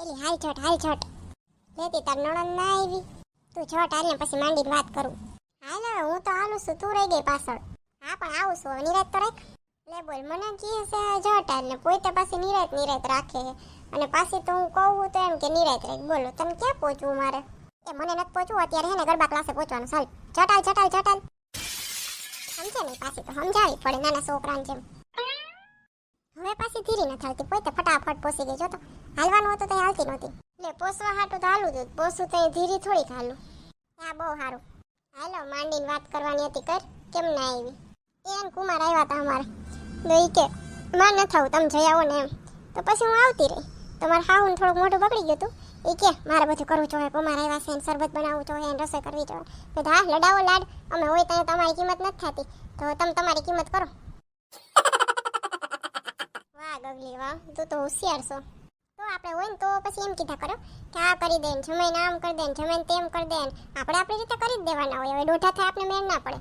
એલી, હાલ છોટ હાલ છોટ. લેતી તાર નણંદ ના આવી તું છોટ હાલ ને પછી માંડીને વાત કરું. હાલો હું તો હાલું છું, તું રહી ગઈ પાછળ. હા, પણ આવું છું નિરાત તો રાખ. લે બોલ, મને કહે છે છોટ હાલ ને પોતે પાછી નિરાત નિરાત રાખે અને પાછી તો હું કહું તો એમ કે નિરાત રાખ. બોલો તમે ક્યાં પહોંચવું મારે? એ મને નથી પહોંચવું, અત્યારે હે ને ગરબા ક્લાસે પહોંચવાનું. ચાલ ચટાલ ચટાલ ચટાલ સમજે નહીં પાછી તો, સમજાવી પડે નાના છોકરાને જેમ. હવે પાછી ધીરી નથી હાલતી પોતે ફટાફટ પોસી ગઈ. જો તો હાલવાનું હતું તો એ હાલતી નહોતી. એટલે પોસવા હાટું તો હાલું જ પોસું તો એ ધીરી થોડીક હાલું. હા બહુ સારું. હાલો, માંડીને વાત કરવાની હતી કર, કેમ ના આવી? એન કુમાર આવ્યા હતા અમારે. તો ઈ કે માં ન થવું તમે જઈ આવો ને એમ. તો પછી હું આવતી રહી. તો મારે હાવું થોડુંક મોઢું બગડી ગયું હતું. એ કે, મારે બધું કરવું જોઈએ કુમાર આવ્યા છે શરબત બનાવવું જોઈએ રસોઈ કરવી જોઈએ. હા, લડાવો, લાડ. અમે હોય ત્યાં તમારી કિંમત નથી થતી. તો તમે તમારી કિંમત કરો. ગગલી, વાહ, તું તો હોશિયાર તો આપણે હોય ને તો પછી એમ કીધા કરો કે આ કરી દે જમાઈને આમ કરી દે જમાઈને તેમ કરી દે આપણે આપણી રીતે કરી જ દેવાના હોય, હવે દોઢા થાય આપણે મેળ ના પડે.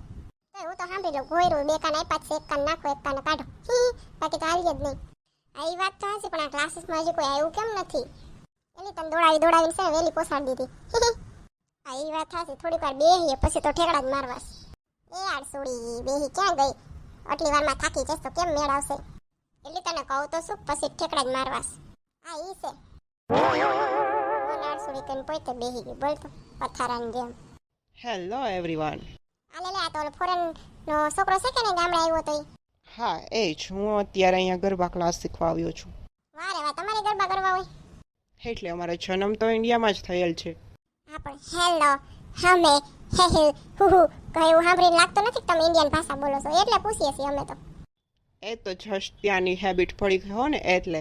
તો હું તો સાંભળી લઉં ગોયરું બે કાન આપ્યા છે, એક કાન નાખો, એક કાન કાઢો. બાકી તો આવી જ નહીં. આ વાત તો હશે પણ આ ક્લાસીસમાં હજી કોઈ આવ્યું કેમ નથી? એટલે તને દોડાવી દોડાવીને છે વહેલી પોસાડી દીધી. આ એ વાત થશે થોડીક વાર બેહીએ, પછી તો ઠેકડા જ મારવાસ એ યાર સોડી બેહી ક્યાં ગઈ? આટલી વારમાં થાકી જશ તો કેમ મેળ આવશે? એટલે તને કહું તો શું? પછી ઠેકડા જ મારવાસ. આ ઈ છે. નાળ સોડી કન તો બેહી ગઈ બોલ તો પથારાની જેમ. હેલો એવરીવન આલે લે આ તો ફોરેન નો છોકરો છે કે ને ગામડે આવ્યો તો હા એ જ. હું અત્યારે અહીંયા ગરબા ક્લાસ શીખવા આવ્યો છું. વાહ રે વાહ તમારે ગરબા કરવા હોય? એટલે અમારો જન્મ તો ઇન્ડિયામાં જ થયેલ છે. હા પણ હેલો હમે હે હે હુ હુ કહ્યું સાંભળીને લાગતો નથી કે તમે ઇન્ડિયન ભાષા બોલો છો? એટલે પૂછીએ છીએ અમે તો. એ તો જસ્ટ ત્યાંની હેબિટ પડી ગઈ હો ને એટલે.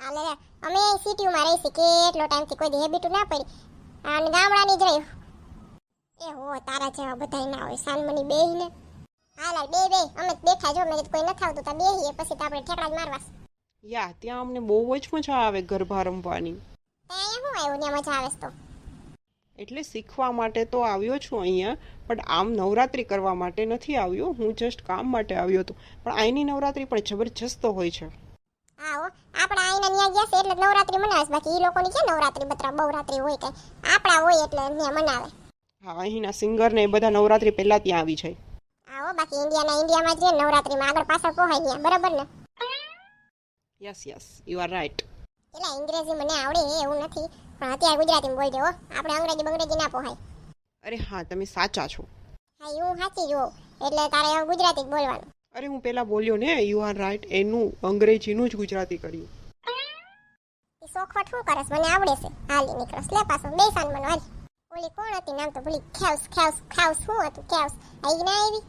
હા લે લે અમે સિટીમાં રહી છીએ કેટલો ટાઈમથી કોઈ હેબિટ ના પડી. અને ગામડાની જ રહી. એ હો તારા જેવા બધાય ના હોય સાનમની બેહીને હા લા બે બે અમે બેઠા જો મેં કોઈ નથી આવતું તા બેહીએ પછી તો આપણે ઠેકડા જ મારવા. યા ત્યાં અમને બહુ જ મજા આવે ગરબા રમવાની. ત્યાં શું આવ્યું ત્યાં મજા આવે તો. એટલે શીખવા માટે તો આવ્યો છું અહીંયા બટ આમ નવરાત્રિ કરવા માટે નથી આવ્યો. હું જસ્ટ કામ માટે આવ્યો હતો. પણ અહીંની નવરાત્રિ પણ જબરજસ્ત હોય છે. હા આપણે આઈના ન્યા ગયા છે એટલે નવરાત્રી મનાવે બાકી એ લોકોની ક્યાં નવરાત્રી બત્રા બહુરાત્રી હોય કે આપણા હોય એટલે ન્યા મનાવે. હા અહીંના સિંગર ને બધા નવરાત્રિ પહેલા ત્યાં આવી જાય. આવો બાકી ઇન્ડિયાના ઇન્ડિયામાં જ નવરાત્રીમાં આગળ પાછળ પોહાય ગયા બરાબર ને? Yes yes you are right એટલે અંગ્રેજી મને આવડે એવું નથી. પણ અત્યારે ગુજરાતીમાં બોલજો હો. આપણે અંગ્રેજી બંગ્રેજી ના પોહાય. અરે હા તમે સાચા છો. હા હું સાચી જોઉં એટલે તારે હવે ગુજરાતી જ બોલવાનું. અરે હું પેલા બોલ્યો ને યુ આર રાઈટ એનું અંગ્રેજીનું જ ગુજરાતી કર્યું. એ સોખવટ શું કરસ? મને આવડે છે. હાલી નીકળસ લે પાછો. બેસાન મને હાલ. ઓલી કોણ હતી નામ તો ભૂલી ખેવસ ખેવસ ખાવસ શું હતું? ખેવસ આવી ના આવી?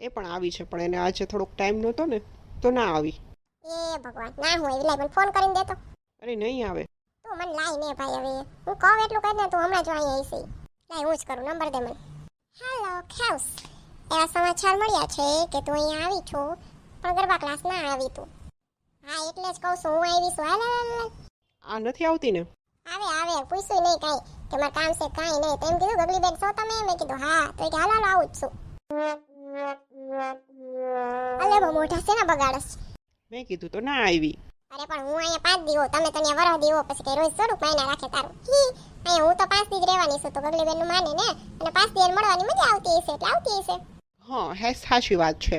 એ પણ આવી છે પણ એને આજે થોડોક ટાઈમ નહોતો ને તો ના આવી. એ ભગવાન. ના હોય એટલે મને ફોન કરીને દેતો. અરે નહીં આવે. તું મને લાઈ ને ભાઈ હવે. હું કહું એટલું કહી દે તું હમણાં જો અહીંયા આવીશી લાઈ હું જ કરું નંબર દે મને. હેલો ખેવસ એવા સમાચાર મળ્યા છે કે તું અહીંયા આવી છો પણ ગરબા ક્લાસ ના આવી તું. હા એટલે જ કહું છું હું આવી છું. હાલ હાલ. આ નથી આવતી ને? આવે આવે પૂછ્યું નહીં કાંઈ કે મારે કામ છે કાંઈ નહીં. તેમ કીધું ગગલી બેન છો તમે? મેં કીધું હા. તો કે હાલ હાલ આવું જ છું. અલે બહુ મોઢા છે ને બગાડસ? મેં કીધું તો ના આવી. અરે પણ હું અહીંયા પાંચ દીવો તમે તો અહીંયા વરહ દીવો પછી કે રોજ થોડુંક મહિના રાખે તારું. હી અહીંયા હું તો પાંચ દી જ રહેવાની છું તો ગગલી બેનનું માને ને અને પાંચ દી મળવાની મજા આવતી હશે એટલે આવતી હશે. હા હે સાચી વાત છે.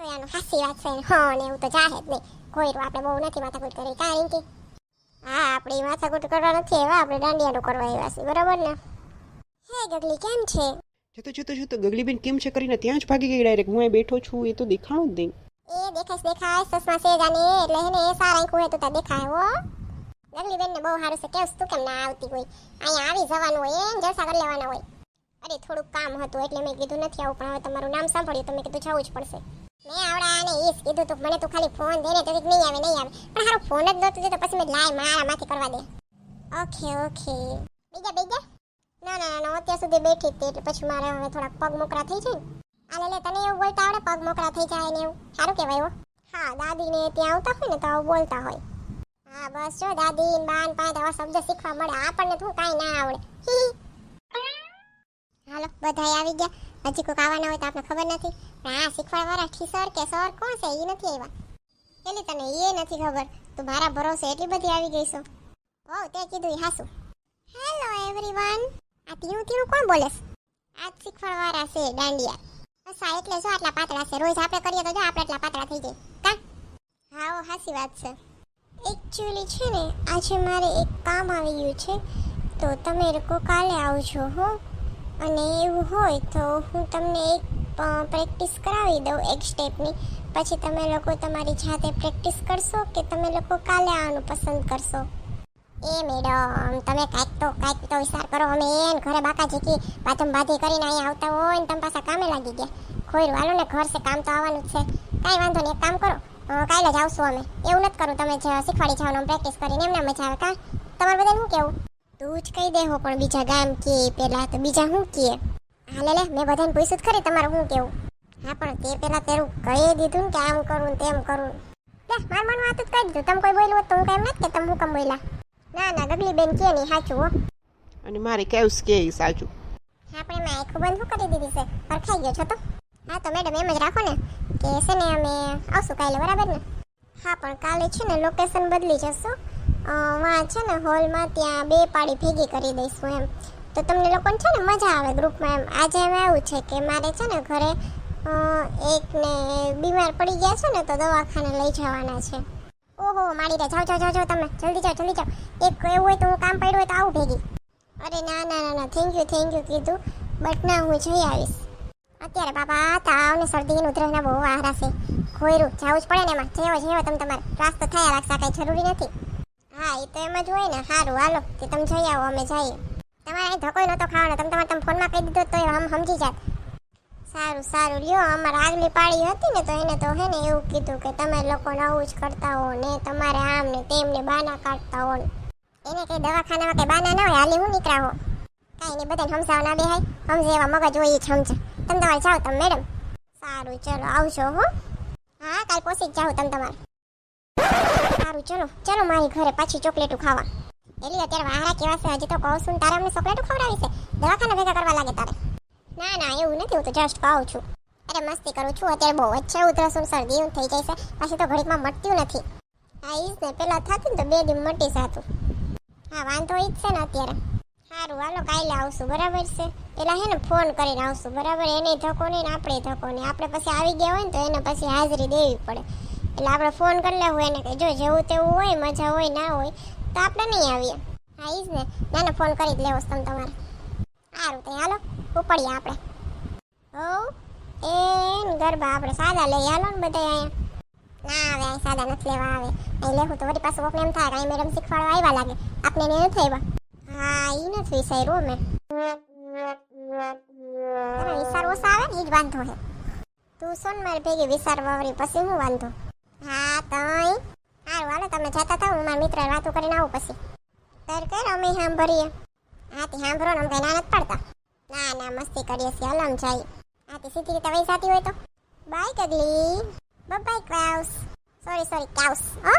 તો એનું સાચી વાત છે હા ને હું તો જાહેર નહીં. કોઈરું આપણે બહુ નથી માથાકૂટ કરી. કારણ કે હા આપણે માથાકૂટ કરવા નથી એવા આપણે દાંડિયાનું કરવા આવ્યા છીએ બરાબર ને? હે ગગલી કેમ છે? જતો જતો જતો ગગલીબેન કેમ છે કરીને ત્યાં જ ભાગી ગઈ ડાયરેક્ટ હું અહીં બેઠો છું એ તો દેખાણું જ નહીં. એ દેખાય છે, દેખાય સસમા સેજાને એટલે હે ને એ સારા આંખું હે તો તા દેખાય હો. ગગલી બેન ને બહુ સારું છે. કેવું તું કેમ ના આવતી હોય? અહીંયા આવી જવાનું હોય એમ જલસા કરી લેવાના હોય. અરે થોડુંક કામ હતું એટલે મેં કીધું નથી આવું પણ હવે તમારું નામ સાંભળ્યું તો મેં કીધું જવું જ પડશે. મેં આવડા અને ઈસ કીધું તું મને તું ખાલી ફોન દે ને તો નહીં આવે નહીં આવે. પણ હારું ફોન જ નહોતું તો પછી મેં લાય મારા માંથી કરવા દે. ઓકે ઓકે બીજા બીજા? ના ના ના અત્યાર સુધી બેઠી જ એટલે પછી મારે હવે થોડાક પગ મોકરા થઈ જાય ને. આ લે તને એવું બોલતા આવડે પગ મોકળા થઈ જાય ને એવું. સારું કહેવાય હો. દાદીને ત્યાં આવતા હોય ને, તો બોલતા હોય. હા, બસ જો, દાદી બાન પાંચ આવા શબ્દ શીખવા મળે. આપણને તો કાંઈ ના આવડે. હાલો બધા આવી ગયા. હજી કોઈક આવવાના હોય તો આપણને ખબર નથી. આ શીખવાડવાળા ઠીસર કે સર કોણ છે? એ નથી આવ્યા. પેલી તને એ નથી ખબર. તું મારા ભરોસે એટલી બધી આવી ગઈ છો. ઓ તે કીધું હાસુ. હેલો એવરીવન આ તીણું તીણું કોણ બોલે આ શીખવાડવાળા છે, દાંડિયા. અસા એટલે જો આટલા પાતળા છે, રોજ આપણે કરીએ તો જો આપણે આટલા પાતળા થઈ જાય. કા? હા હાસી વાત છે. એકચ્યુઅલી છે ને, આજે મારે એક કામ આવી ગયું છે. તો તમે લોકો કાલે આવજો, હો. અને એવું હોય તો હું તમને એક પ્રેક્ટિસ કરાવી દઉં એક સ્ટેપની પછી તમે લોકો તમારી જાતે પ્રેક્ટિસ કરશો કે તમે લોકો કાલે આવવાનું પસંદ કરશો? એ મેડમ, તમે કાંઈક તો કાંઈક તો વિચાર કરો. અમે એન ઘરે બાકા જીકી બાથમ બાધી કરીને અહીંયા આવતા હોય ને તમે પાછા કામે લાગી ગયા. ખોયરું વાલો ને ઘર છે કામ તો આવવાનું છે. કાંઈ વાંધો નહીં, એક કામ કરો. કાલે જ આવશું અમે. એવું નથી કરું તમે શીખવાડી જાઓ પ્રેક્ટિસ કરીને એમને મજા આવે. કા? તમારે બધાને શું કેવું? તું જ કહી દેહો પણ બીજા ગામ કે, પેલા તો બીજા શું કહે હાલે લે મેં બધાને પૂછ્યું જ ખરી, તમારું શું કેવું? હા, પણ તે પેલા તેરું કહી દીધું ને કે આમ કરું તેમ કરું. લે, મારું મન વાત જ કહી દીધું. તમે કોઈ બોલ્યું તો હું કેમ નથી કે, તમે હું કમ બોલ્યા? ના ના ગગલી બેન કે નહીં સાચું હો. અને મારે કેવું કે સાચું? આપણે એમાં આખું બંધ શું કરી દીધી છે પરખાઈ ગયો છો તો. હા તો મેડમ એમ જ રાખો ને કે છે ને અમે આવશું કાલે બરાબર ને? હા પણ કાલે છે ને લોકેશન બદલી જશું. વાં છે ને હોલમાં ત્યાં બે પાડી ભેગી કરી દઈશું એમ. તો તમને લોકોને છે ને મજા આવે ગ્રુપમાં એમ. આજે એમ એવું છે કે મારે છે ને ઘરે એકને બીમાર પડી ગયા છે ને તો દવાખાને લઈ જવાના છે. ઓહો મારી રે જાઓ જાઓ જાઓ તમે. જલ્દી જાઓ જલ્દી જાઓ. એક એવું હોય તો હું કામ પડ્યું હોય તો આવું ભેગી. અરે ના ના ના ના થેન્ક યુ થેન્ક યુ કીધું. બટ ના, હું જઈ આવીશ. અત્યારે બાપા તાવ ને શરદી ને ઉધરસના બહુ આહરા છે ખોયરું જવું જ પડે ને એમાં. જેવો જેવો તમે તમારે ત્રાસ તો થયા રાખશે કાંઈ જરૂરી નથી. હા એ તો એમ જ હોય ને. સારું હાલો, કે તમે જઈ આવો, અમે જઈએ. તમારે ધક્કો નહોતો ખાવાનો. તમે તમારે તમે ફોનમાં કહી દીધો તો આમ સમજી જાત. સારું સારું, લ્યો, અમારે આગલી પાળી હતી ને તો એને તો હે ને એવું કીધું કે તમે લોકો આવું જ કરતા હો ને તમારે આમ ને તેમને બાના કાઢતા હો ને. એને કઈ દવાખાનામાં કઈ બાના ના હોય, હાલી હું નીકળા હો કાંઈ નહીં, બધાને સમજાવ ના બેહાય સમજે એવા મગજ હોય એ સમજે તમે તમારે જાઓ તમે, મેડમ. સારું, ચલો, આવજો હો. હા, કાલ પહોંચી જાઓ તમે તમારે. સારું, ચલો ચલો મારી ઘરે પાછી ચોકલેટું ખાવા. એલી, અત્યારે વાહરા કેવા છે? હજી તો કહું છું તારે અમને ચોકલેટું ખવડાવી છે. દવાખાના ભેગા કરવા લાગે તારે. ના ના, એવું નથી, હું તો જસ્ટ કહું છું. અરે, મસ્તી કરું છું, અત્યારે બહુ જ છે, ઉધરસું શરદી થઈ જાય છે. પાછી તો ઘડીકમાં મટતું નથી. હા ઈ જ ને, પેલા થતું ને તો બે દિન મટી જતું. હા, વાંધો ઈ જ છે ને અત્યારે. સારું, હાલો, કાલે આવશું, બરાબર છે? પેલા હે ને ફોન કરીને આવશું, બરાબર? એને ધક્કો નહીં ને આપણે ધક્કો નહીં. આપણે પછી આવી ગયા હોય ને તો એને પછી હાજરી દેવી પડે. એટલે આપણે ફોન કરી લેવું એને કે જો જેવું તેવું હોય, મજા હોય, ના હોય, તો આપણે નહીં આવીએ. હા, ઈ જ ને. ના ના ફોન કરી જ લેવો તમે તમારે. સારું તો હાલો, ઉપાડીએ આપણે. હો એ ગરબા આપણે સાદા લઈ હાલો ને બધા અહીંયા. ના આવે અહીં સાદા નથી લેવા આવે. અહીં લેવું તો વળી પાછું કોકને એમ થાય કે અહીં મેડમ શીખવાડવા આવ્યા લાગે. આપણે એને નથી આવ્યા હા એ નથી વિચાર્યું મેં. તને વિચાર આવે ઈ જ વાંધો હે. તું સોન મારી ભેગી વિચાર વાવરી પછી હું વાંધો? હા તઈ સારું, હાલો, તમે જતા થાવ, હું મારા મિત્ર વાતો કરીને આવું પછી. તર કર, અમે સાંભળીએ. હા તે સાંભળો ને, અમે કઈ ના નથી પડતા. ના ના, મસ્તી કરીએ છીએ હાલ આમ જાય. હા તે સીધી રીતે વૈસાતી હોય તો. બાય કગલી. બાય ક્રાઉસ સોરી સોરી કાઉસ હો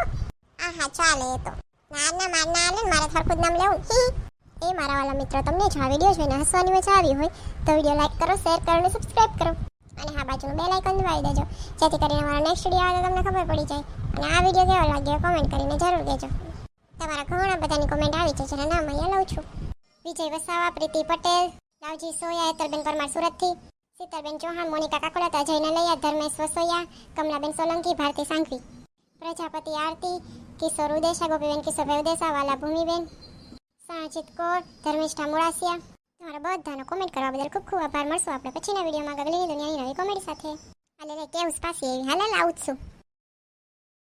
આ હા ચાલે એ તો. ના ના માર ના ને મારે સરખું જ નામ લેવું. એ મારા વાલા મિત્રો, તમને જો આ વીડિયો જોઈને હસવાની મજા આવી હોય, તો વીડિયો લાઈક કરો શેર કરો અને સબસ્ક્રાઇબ કરો. અને હા, બાજુનું બેલ આઇકન દબાવી દેજો. જેથી કરીને મારો નેક્સ્ટ વીડિયો આવે તમને ખબર પડી જાય. અને આ વીડિયો કેવો લાગ્યો કોમેન્ટ કરીને જરૂર કહેજો. તમારા ઘણા બધાની કોમેન્ટ આવી છે, જેના નામ અહીંયા લઉં છું. વિજય વસાવા, પ્રીતિ પટેલ, લાવજી સોયા એતરબેન પરમાર સુરતથી. શીતલબેન ચૌહાણ, મોનિકા કાકોડા અજય નલૈયા ધર્મેશ વસોયા, કમલાબેન સોલંકી, ભારતી સાંઘવી પ્રજાપતિ આરતી, કિશોર ઉદેશા, ગોપીબેન કિશોરભાઈ ઉદેશા વાલા ભૂમિબેન સાજીદ કોર, ધર્મિષ્ઠા મુળાસિયા તમારા બધાનો કોમેન્ટ કરવા બદલ ખૂબ ખૂબ આભાર. મળશું આપણે પછીના વિડીયોમાં. ગગલીની દુનિયાની નવી કોમેડી સાથે. હાલે કેવું પાછી એવી હાલ આવું છું.